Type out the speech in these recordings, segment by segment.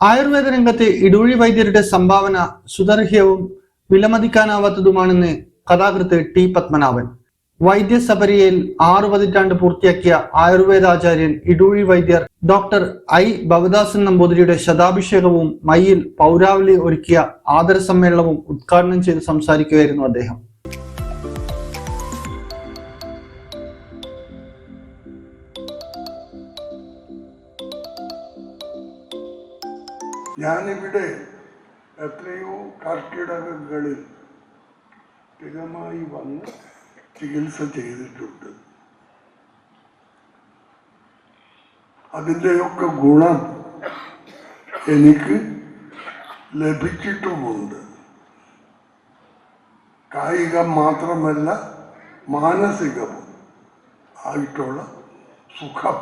ആയുർവേദ രംഗത്തെ ഇടൂഴി വൈദ്യരുടെ സംഭാവന സുദർഹ്യവും വിലമതിക്കാനാവാത്തതുമാണെന്ന് കഥാകൃത്ത് ടി പത്മനാഭൻ. വൈദ്യസപരിയയിൽ ആറു പതിറ്റാണ്ട് പൂർത്തിയാക്കിയ ആയുർവേദാചാര്യൻ ഇടൂഴി വൈദ്യർ ഡോക്ടർ ഐ ഭവദാസൻ നമ്പൂതിരിയുടെ ശതാഭിഷേകവും മയ്യിൽ പൗരാവലി ഒരുക്കിയ ആദര സമ്മേളനവും ഉദ്ഘാടനം ചെയ്ത് സംസാരിക്കുകയായിരുന്നു അദ്ദേഹം. ഞാനിവിടെ എത്രയോ കർക്കിടകങ്ങളിൽ സ്ഥിരമായി വന്ന് ചികിത്സ ചെയ്തിട്ടുണ്ട്. അതിന്റെയൊക്കെ ഗുണം എനിക്ക് ലഭിച്ചിട്ടുമുണ്ട്. കായികം മാത്രമല്ല മാനസികവും ആയിട്ടുള്ള സുഖം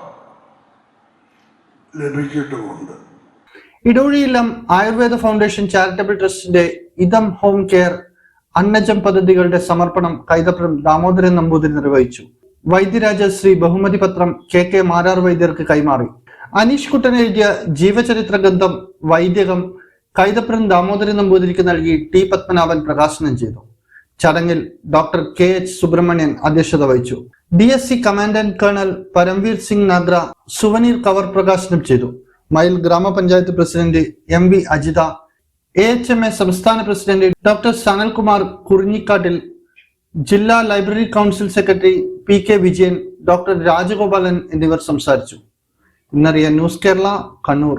ലഭിച്ചിട്ടുമുണ്ട്. ഇടൂഴിയില്ലം ആയുർവേദ ഫൗണ്ടേഷൻ ചാരിറ്റബിൾ ട്രസ്റ്റിന്റെ ഇതം ഹോം കെയർ അന്നജം പദ്ധതികളുടെ സമർപ്പണം കൈതപ്രം ദാമോദരൻ നമ്പൂതിരി നിർവഹിച്ചു. വൈദ്യരാജശ്രീ ബഹുമതി പത്രം കെ കെ മാരാർ വൈദ്യർക്ക് കൈമാറി. അനീഷ് കുട്ടൻ എഴുതിയ ജീവചരിത്ര ഗ്രന്ഥം വൈദ്യകം കൈതപ്രം ദാമോദരൻ നമ്പൂതിരിക്ക് നൽകി ടി പത്മനാഭൻ പ്രകാശനം ചെയ്തു. ചടങ്ങിൽ ഡോക്ടർ കെ എച്ച് സുബ്രഹ്മണ്യൻ അധ്യക്ഷത വഹിച്ചു. D S C commandant colonel Paramvir Singh Nagra souvenir cover പ്രകാശനം ചെയ്തു. മയിൽ ഗ്രാമപഞ്ചായത്ത് president M V Ajitha A H M A സംസ്ഥാന പ്രസിഡന്റ് ഡോക്ടർ സനൽകുമാർ കുറിഞ്ഞിക്കാട്ടിൽ ജില്ലാ library council secretary P K Vijayan doctor Rajagopalan എന്നിവർ സംസാരിച്ചു. ഇന്നറിയ news Kerala Kannur.